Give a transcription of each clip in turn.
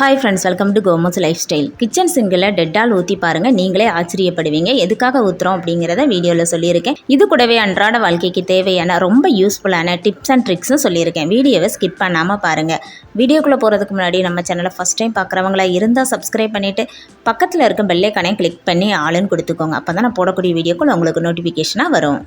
Hi friends welcome to Gomas lifestyle kitchen single Dettol ஊற்றி பாருங்கள் நீங்களே ஆச்சரியப்படுவீங்க எதுக்காக ஊற்றுறோம் அப்படிங்கிறத வீடியோவில் சொல்லியிருக்கேன். இது கூடவே அன்றாட வாழ்க்கைக்கு தேவையான ரொம்ப யூஸ்ஃபுல்லான டிப்ஸ் அண்ட் ட்ரிக்ஸும் சொல்லியிருக்கேன். வீடியோவை ஸ்கிப் பண்ணாமல் பாருங்கள் வீடியோக்குள்ளே போகிறதுக்கு முன்னாடி நம்ம சேனலை ஃபஸ்ட் டைம் பார்க்குறவங்களா இருந்தால் சப்ஸ்கிரைப் பண்ணிவிட்டு பக்கத்தில் இருக்க பெல்லைக்கானே கிளிக் பண்ணி ஆளுன்னு கொடுத்துக்கோங்க. அப்போ தான் நான் போடக்கூடிய வீடியோக்குள்ளே உங்களுக்கு நோட்டிஃபிகேஷனாக வரும்.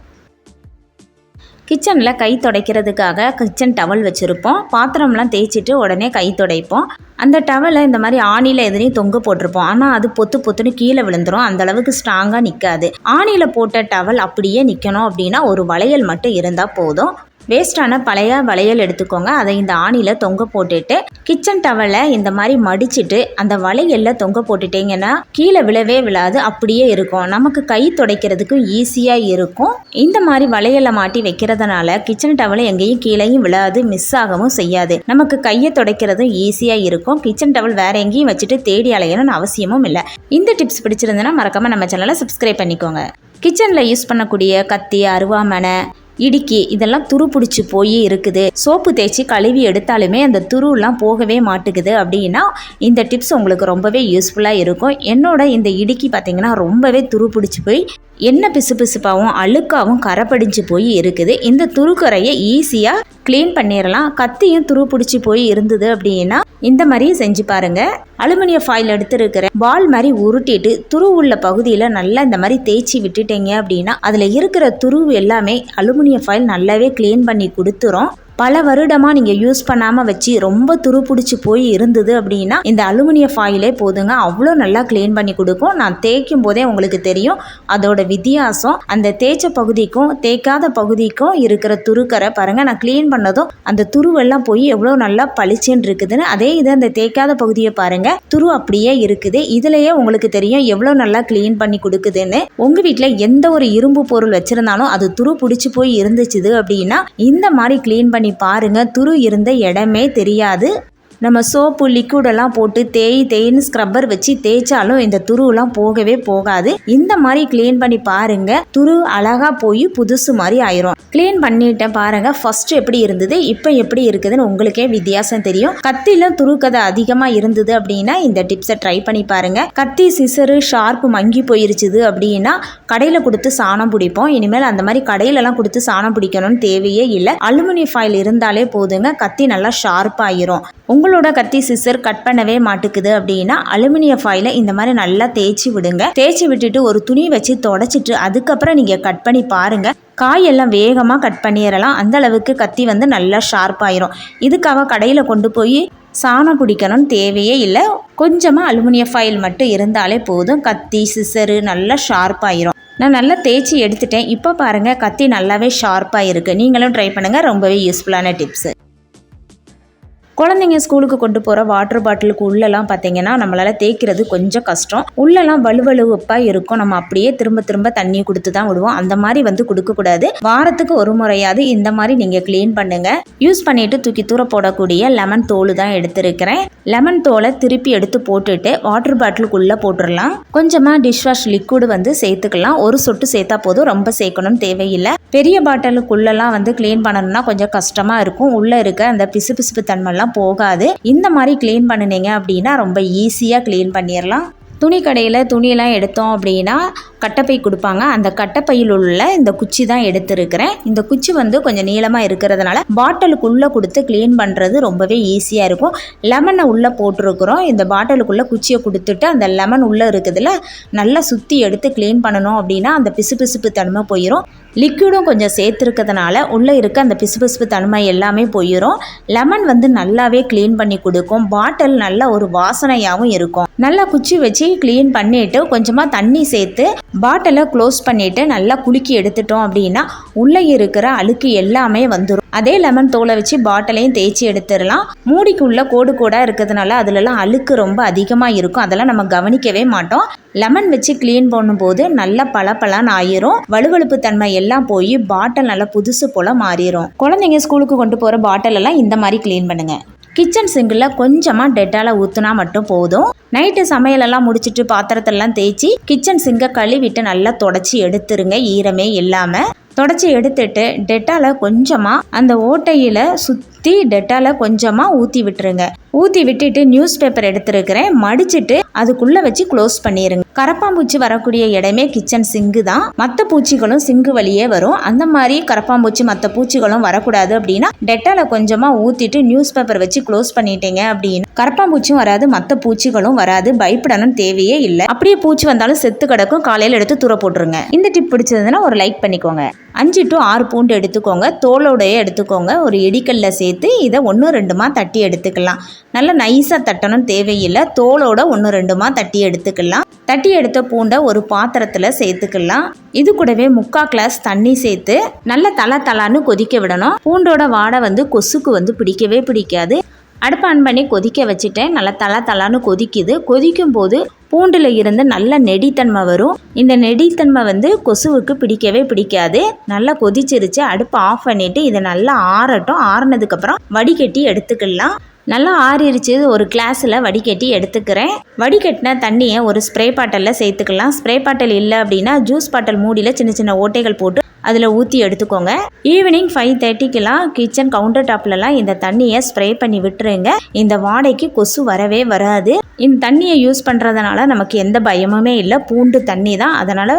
கிச்சனில் கை துடைக்கிறதுக்காக கிச்சன் டவல் வச்சுருப்போம். பாத்திரம்லாம் தேய்ச்சிட்டு உடனே கை துடைப்போம். அந்த டவலை இந்த மாதிரி ஆணியில் எதுலேயும் தொங்க போட்டிருப்போம். ஆனால் அது பொத்து பொத்துன்னு கீழே விழுந்துரும். அந்த அளவுக்கு ஸ்ட்ராங்காக நிற்காது ஆணியில் போட்ட டவல் அப்படியே நிற்கணும் அப்படின்னா ஒரு வளையல் மட்டும் இருந்தால் போதும். வேஸ்டான பழைய வளையல் எடுத்துக்கோங்க. அதை இந்த ஆணியில் தொங்க போட்டுட்டு கிச்சன் டவலை இந்த மாதிரி மடிச்சிட்டு அந்த வளையலில் தொங்க போட்டுட்டீங்கன்னா கீழே விழவே விழாது. அப்படியே இருக்கும். நமக்கு கை துடைக்கிறதுக்கு ஈஸியாக இருக்கும். இந்த மாதிரி வளையலை மாட்டி வைக்கிறதுனால கிச்சன் டவலை எங்கேயும் கீழேயும் விழாது மிஸ் ஆகவும் செய்யாது. நமக்கு கையை துடைக்கிறதும் ஈஸியாக இருக்கும். கிச்சன் டவல் வேற எங்கேயும் வச்சுட்டு தேடி அலையணும்னு அவசியமும் இல்லை. இந்த டிப்ஸ் பிடிச்சிருந்ததுன்னா மறக்காமல் நம்ம சேனலை சப்ஸ்கிரைப் பண்ணிக்கோங்க. கிச்சனில் யூஸ் பண்ணக்கூடிய கத்தி அருவாமனை இடுக்கி இதெல்லாம் துரு பிடிச்சி போய் இருக்குது. சோப்பு தேய்ச்சி கழுவி எடுத்தாலுமே அந்த துருலாம் போகவே மாட்டுக்குது அப்படின்னா இந்த டிப்ஸ் உங்களுக்கு ரொம்பவே யூஸ்ஃபுல்லாக இருக்கும். என்னோட இந்த இடுக்கி பார்த்தீங்கன்னா ரொம்பவே துரு பிடிச்சி போய் என்ன பிசுபிசுப்பாகவும் அழுக்காகவும் கரை படிஞ்சு போய் இருக்குது. இந்த துருக்கரையை ஈஸியாக க்ளீன் பண்ணிடலாம் கத்தியும் துரு பிடிச்சி போய் இருந்தது அப்படின்னா இந்த மாதிரி செஞ்சு பாருங்க. அலுமினிய ஃபாயில் எடுத்துருக்கிற பால் மாதிரி உருட்டிட்டு துரு உள்ள பகுதியில் நல்லா இந்த மாதிரி தேய்ச்சி விட்டுட்டீங்க அப்படின்னா அதில் இருக்கிற துரு எல்லாமே அலுமினிய ஃபாயில் நல்லாவே க்ளீன் பண்ணி கொடுத்துரும். பல வருடமாக நீங்கள் யூஸ் பண்ணாமல் வச்சு ரொம்ப துரு பிடிச்சி போய் இருந்தது அப்படின்னா இந்த அலுமினிய ஃபாயிலே போதுங்க. அவ்வளோ நல்லா க்ளீன் பண்ணி கொடுக்கும். நான் தேய்க்கும் போதே உங்களுக்கு தெரியும். அதோட வித்தியாசம் அந்த தேய்ச்ச பகுதிக்கும் தேய்க்காத பகுதிக்கும் இருக்கிற துருக்கரை பாருங்கள் நான் க்ளீன் பண்ணதும் அந்த துருவெல்லாம் போய் எவ்வளோ நல்லா பளிச்சுன்னு இருக்குதுன்னு அதே இது அந்த தேய்க்காத பகுதியை பாருங்கள் துரு அப்படியே இருக்குது. இதுலேயே உங்களுக்கு தெரியும் எவ்வளோ நல்லா க்ளீன் பண்ணி கொடுக்குதுன்னு. உங்கள் வீட்டில் எந்த ஒரு இரும்பு பொருள் வச்சுருந்தாலும் அது துரு பிடிச்சி போய் இருந்துச்சுது அப்படின்னா இந்த மாதிரி க்ளீன் பண்ணி பாருங்க. துரு இருந்த இடமே தெரியாது. நம்ம சோப்பு லிக்விடெல்லாம் போட்டு தேய் தேயின்னு ஸ்க்ரப்பர் வச்சு தேய்ச்சாலும் இந்த துருவெல்லாம் போகவே போகாது. இந்த மாதிரி க்ளீன் பண்ணி பாருங்க. துரு அழகா போய் புதுசு மாதிரி ஆயிரும். க்ளீன் பண்ணிட்டேன் பாருங்க. ஃபர்ஸ்ட் எப்படி இருந்தது? இப்போ எப்படி இருக்குதுன்னு உங்களுக்கே வித்தியாசம் தெரியும். கத்தில துருக்கதை அதிகமாக இருந்தது அப்படின்னா இந்த டிப்ஸை ட்ரை பண்ணி பாருங்க. கத்தி சிசரு ஷார்ப்பு மங்கி போயிருச்சுது அப்படின்னா கடையில் கொடுத்து சாணம் பிடிப்போம். இனிமேல் அந்த மாதிரி கடையிலலாம் கொடுத்து சாணம் பிடிக்கணும்னு தேவையே இல்லை. அலுமினியம் ஃபாயில் இருந்தாலே போதுங்க. கத்தி நல்லா ஷார்ப்பாயிரும் உங்களோட கத்தி சிசர் கட் பண்ணவே மாட்டுக்குது அப்படின்னா அலுமினிய ஃபாயிலை இந்த மாதிரி நல்லா தேய்ச்சி விடுங்க. தேய்ச்சி விட்டுட்டு ஒரு துணி வச்சு தொடச்சிட்டு அதுக்கப்புறம் நீங்கள் கட் பண்ணி பாருங்க. காயெல்லாம் வேகமாக கட் பண்ணிடலாம். அந்த அளவுக்கு கத்தி வந்து நல்லா ஷார்ப்பாயிரும் இதுக்காக கடையில் கொண்டு போய் சாணம் பிடிக்கணும்னு தேவையே இல்லை. கொஞ்சமாக அலுமினிய ஃபாயில் மட்டும் இருந்தாலே போதும். கத்தி சிசரு நல்லா ஷார்ப்பாயிரும் நான் நல்லா தேய்ச்சி எடுத்துட்டேன். இப்போ பாருங்கள் கத்தி நல்லாவே ஷார்ப்பாக இருக்குது நீங்களும் ட்ரை பண்ணுங்கள் ரொம்பவே யூஸ்ஃபுல்லான டிப்ஸு குழந்தைங்க ஸ்கூலுக்கு கொண்டு போகிற வாட்டர் பாட்டிலுக்கு உள்ளெல்லாம் பார்த்தீங்கன்னா நம்மளால் தேய்க்கிறது கொஞ்சம் கஷ்டம். உள்ளெல்லாம் வலுவலுவப்பாக இருக்கும். நம்ம அப்படியே திரும்ப திரும்ப தண்ணி கொடுத்து தான் விடுவோம். அந்த மாதிரி வந்து கொடுக்கக்கூடாது. வாரத்துக்கு ஒரு முறையாவது இந்த மாதிரி நீங்கள் க்ளீன் பண்ணுங்கள் யூஸ் பண்ணிவிட்டு தூக்கி தூர போடக்கூடிய லெமன் தோல் தான் எடுத்திருக்கிறேன். லெமன் தோலை திருப்பி எடுத்து போட்டுட்டு வாட்டர் பாட்டிலுக்குள்ளே போட்டுடலாம் கொஞ்சமாக டிஷ் வாஷ் லிக்விடு வந்து சேர்த்துக்கலாம். ஒரு சொட்டு சேர்த்தா போதும். ரொம்ப சேர்க்கணும்னு தேவையில்லை. பெரிய பாட்டிலுக்குள்ளெல்லாம் வந்து க்ளீன் பண்ணணும்னா கொஞ்சம் கஷ்டமாக இருக்கும். உள்ளே இருக்க அந்த பிசு பிசுப்பு தன்மைலாம் போகாது. இந்த மாதிரி க்ளீன் பண்ணினீங்க அப்படின்னா ரொம்ப ஈஸியாக க்ளீன் பண்ணிடலாம் துணி கடையில் துணியெல்லாம் எடுத்தோம் அப்படின்னா கட்டப்பை கொடுப்பாங்க. அந்த கட்டப்பையில் உள்ள இந்த குச்சி தான் எடுத்திருக்கிறேன். இந்த குச்சி வந்து கொஞ்சம் நீளமாக இருக்கிறதுனால பாட்டலுக்குள்ளே கொடுத்து க்ளீன் பண்ணுறது ரொம்பவே ஈஸியாக இருக்கும். லெமனை உள்ளே போட்டிருக்கிறோம். இந்த பாட்டிலுக்குள்ளே குச்சியை கொடுத்துட்டு அந்த லெமன் உள்ளே இருக்குதுல நல்லா சுற்றி எடுத்து க்ளீன் பண்ணணும் அப்படின்னா அந்த பிசுபிசுப்பு தன்மை போயிடும் லிக்விடும் கொஞ்சம் சேர்த்துருக்கிறதுனால உள்ளே இருக்க அந்த பிசுபிசுப்பு தன்மை எல்லாமே போயிடும் லெமன் வந்து நல்லாவே க்ளீன் பண்ணி கொடுக்கும். பாட்டில் நல்ல ஒரு வாசனையாகவும் இருக்கும். நல்லா குச்சி வச்சு க்ளீன் பண்ணிவிட்டு கொஞ்சமாக தண்ணி சேர்த்து பாட்டிலை க்ளோஸ் பண்ணிவிட்டு நல்லா குலுக்கி எடுத்துட்டோம் அப்படின்னா உள்ளே இருக்கிற அழுக்கு எல்லாமே வந்துடும் அதே லெமன் தோலை வச்சு பாட்டிலையும் தேய்ச்சி எடுத்துடலாம். மூடிக்குள்ளே கோடு கோடாக இருக்கிறதுனால அதுலலாம் அழுக்கு ரொம்ப அதிகமாக இருக்கும். அதெல்லாம் நம்ம கவனிக்கவே மாட்டோம். லெமன் வச்சு க்ளீன் பண்ணும்போது நல்லா பளபளன்னு ஆயிரும். வலுவழுப்பு தன்மை எல்லாம் போய் பாட்டில் நல்லா புதுசு போல் மாறிடும் குழந்தைங்க ஸ்கூலுக்கு கொண்டு போகிற பாட்டில் எல்லாம் இந்த மாதிரி க்ளீன் பண்ணுங்கள் கிச்சன் சிங்கில் கொஞ்சமாக டெட்டால ஊற்றுனா மட்டும் போதும். நைட்டு சமையலெல்லாம் முடிச்சிட்டு பாத்திரத்தெல்லாம் தேய்ச்சி கிச்சன் சிங்கை கழுவிட்டு நல்லா தொடச்சி எடுத்துருங்க. ஈரமே இல்லாமல் தொடச்சி எடுத்துட்டு டெட்டால கொஞ்சமாக அந்த ஓட்டையில் சுற்றி டெட்டால கொஞ்சமாக ஊற்றி விட்டுருங்க. ஊற்றி விட்டுட்டு நியூஸ் பேப்பர் எடுத்துருக்கிறேன். மடிச்சிட்டு அதுக்குள்ளே வச்சு க்ளோஸ் பண்ணிடுங்க கரப்பாம்பூச்சி வரக்கூடிய இடமே கிச்சன் சிங்கு தான். மற்ற பூச்சிகளும் சிங்கு வழியே வரும். அந்த மாதிரி கரப்பாம்பூச்சி மற்ற பூச்சிகளும் வரக்கூடாது அப்படின்னா டெட்டால கொஞ்சமாக ஊற்றிட்டு நியூஸ் பேப்பர் வச்சு க்ளோஸ் பண்ணிட்டீங்க அப்படின்னா கரப்பாம்பூச்சியும் வராது. மற்ற பூச்சிகளும் வராது பயப்படணும் தேவையே இல்லை. அப்படியே பூச்சி வந்தாலும் செத்து கிடக்கும் காலையில் எடுத்து தூர போட்டுருங்க. இந்த டிப் பிடிச்சதுன்னா ஒரு லைக் பண்ணிக்கோங்க. அஞ்சு டு ஆறு பூண்டு எடுத்துக்கோங்க. தோலோடையே எடுத்துக்கோங்க. ஒரு இடிக்கல்ல சேர்த்து இதை ஒன்று ரெண்டுமா தட்டி எடுத்துக்கலாம். நல்லா நைஸாக தட்டணும் தேவையில்லை. தோலோட ஒன்று ரெண்டுமா தட்டி எடுத்துக்கலாம். தட்டி எடுத்த பூண்டை ஒரு பாத்திரத்தில் சேர்த்துக்கலாம். இது கூடவே முக்கால் கிளாஸ் தண்ணி சேர்த்து நல்லா தலை தலான்னு கொதிக்க விடணும். பூண்டோட வாடை வந்து கொசுக்கு வந்து பிடிக்கவே பிடிக்காது. அடுப்பு ஆன் பண்ணி கொதிக்க வச்சுட்டேன். நல்லா தலா தலான்னு கொதிக்குது. கொதிக்கும் போது பூண்டில் இருந்து நல்ல நெடித்தன்மை வரும். இந்த நெடித்தன்மை வந்து கொசுவுக்கு பிடிக்கவே பிடிக்காது. நல்லா கொதிச்சிருச்சு. அடுப்பு ஆஃப் பண்ணிவிட்டு இதை நல்லா ஆறட்டும். ஆறினதுக்கப்புறம் வடிகட்டி எடுத்துக்கலாம். நல்லா ஆறிடுச்சு ஒரு கிளாஸில் வடிகட்டி எடுத்துக்கிறேன். வடிகட்டின தண்ணியை ஒரு ஸ்ப்ரே பாட்டிலில் சேர்த்துக்கலாம். ஸ்ப்ரே பாட்டில் இல்லை அப்படின்னா ஜூஸ் பாட்டில் மூடியில் சின்ன சின்ன ஓட்டைகள் போட்டு அதில் ஊற்றி எடுத்துக்கோங்க. ஈவினிங் ஃபைவ் தேர்ட்டிக்கெலாம் கிச்சன் கவுண்டர் டாப்லலாம் இந்த தண்ணியை ஸ்ப்ரே பண்ணி விட்டுருங்க. இந்த வாடைக்கு கொசு வரவே வராது. இந்த தண்ணியை யூஸ் பண்ணுறதுனால நமக்கு எந்த பயமுமே இல்லை. பூண்டு தண்ணி தான். அதனால்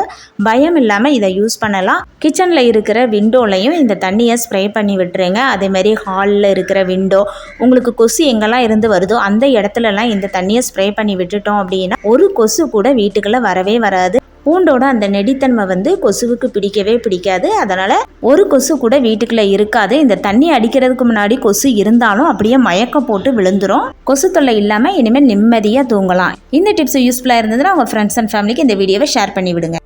பயம் இல்லாமல் இதை யூஸ் பண்ணலாம். கிச்சனில் இருக்கிற விண்டோலையும் இந்த தண்ணியை ஸ்ப்ரே பண்ணி விட்டுருங்க. அதேமாரி ஹாலில் இருக்கிற விண்டோ உங்களுக்கு கொசு எங்கெல்லாம் இருந்து வருதோ அந்த இடத்துலலாம் இந்த தண்ணியை ஸ்ப்ரே பண்ணி விட்டுட்டோம் அப்படின்னா ஒரு கொசு கூட வீட்டுக்குள்ளே வரவே வராது. பூண்டோட அந்த நெடித்தன்மை வந்து கொசுவுக்கு பிடிக்கவே பிடிக்காது. அதனால் ஒரு கொசு கூட வீட்டுக்குள்ளே இருக்காது. இந்த தண்ணி அடிக்கிறதுக்கு முன்னாடி கொசு இருந்தாலும் அப்படியே மயக்கம் போட்டு விழுந்துரும். கொசு தொல்லை இல்லாமல் இனிமேல் நிம்மதியாக தூங்கலாம். இந்த டிப்ஸ் யூஸ்ஃபுல்லாக இருந்ததுன்னா உங்கள் ஃப்ரெண்ட்ஸ் அண்ட் ஃபேமிலிக்கு இந்த வீடியோவை ஷேர் பண்ணி விடுங்க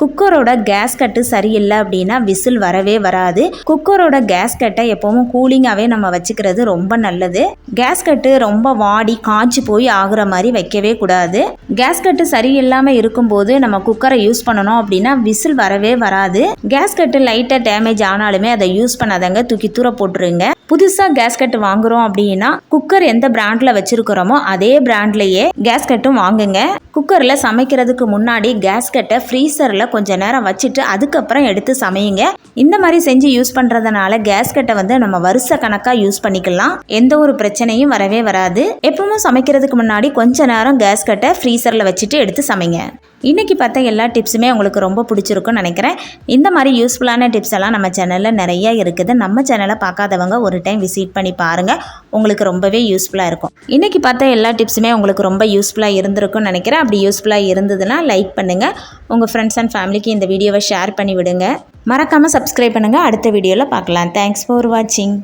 குக்கரோட கேஸ் கட்டு சரியில்லை அப்படின்னா விசில் வரவே வராது. குக்கரோட கேஸ் கட்டை எப்பவும் கூலிங்காகவே நம்ம வச்சுக்கிறது ரொம்ப நல்லது. கேஸ் கட்டு ரொம்ப வாடி காய்ச்சி போய் ஆகுற மாதிரி வைக்கவே கூடாது. கேஸ் கட்டு சரியில்லாமல் இருக்கும்போது நம்ம குக்கரை யூஸ் பண்ணணும் அப்படின்னா விசில் வரவே வராது. கேஸ் கட்டு லைட்டாக டேமேஜ் ஆனாலுமே அதை யூஸ் பண்ணாதங்க தூக்கி தூர போட்டுருங்க. புதுசாக கேஸ் கட்டு வாங்குறோம் அப்படின்னா குக்கர் எந்த பிராண்டில் வச்சுருக்கிறோமோ அதே பிராண்ட்லேயே கேஸ் கட்டும் வாங்குங்க. குக்கரில் சமைக்கிறதுக்கு முன்னாடி கேஸ் கட்டை ஃப்ரீசரில் கொஞ்ச நேரம் வச்சுட்டு அதுக்கப்புறம் எடுத்து சமையுங்க. இந்த மாதிரி செஞ்சு யூஸ் பண்ணுறதுனால கேஸ் கட்டை வந்து நம்ம வருஷ கணக்காக யூஸ் பண்ணிக்கலாம். எந்த ஒரு பிரச்சனையும் வரவே வராது. எப்பவும் சமைக்கிறதுக்கு முன்னாடி கொஞ்ச நேரம் கேஸ் கட்டை ஃப்ரீசரில் வச்சுட்டு எடுத்து சமைங்க. இன்றைக்கி பார்த்த எல்லா டிப்ஸுமே உங்களுக்கு ரொம்ப பிடிச்சிருக்குன்னு நினைக்கிறேன். இந்த மாதிரி யூஸ்ஃபுல்லான டிப்ஸ் எல்லாம் நம்ம சேனலில் நிறைய இருக்குது. நம்ம சேனலை பார்க்காதவங்க ஒரு டைம் விசிட் பண்ணி பாருங்கள் உங்களுக்கு ரொம்பவே யூஸ்ஃபுல்லாக இருக்கும். இன்றைக்கி பார்த்த எல்லா டிப்ஸுமே உங்களுக்கு ரொம்ப யூஸ்ஃபுல்லாக இருந்திருக்கும்னு நினைக்கிறேன். அப்படி யூஸ்ஃபுல்லாக இருந்ததுன்னா லைக் பண்ணுங்கள் உங்கள் ஃப்ரெண்ட்ஸ் அண்ட் ஃபேமிலிக்கு இந்த வீடியோவை ஷேர் பண்ணி விடுங்க மறக்காமல் சப்ஸ்கிரைப் பண்ணுங்கள் அடுத்த வீடியோவில் பார்க்கலாம். தேங்க்ஸ் ஃபார் வாட்சிங்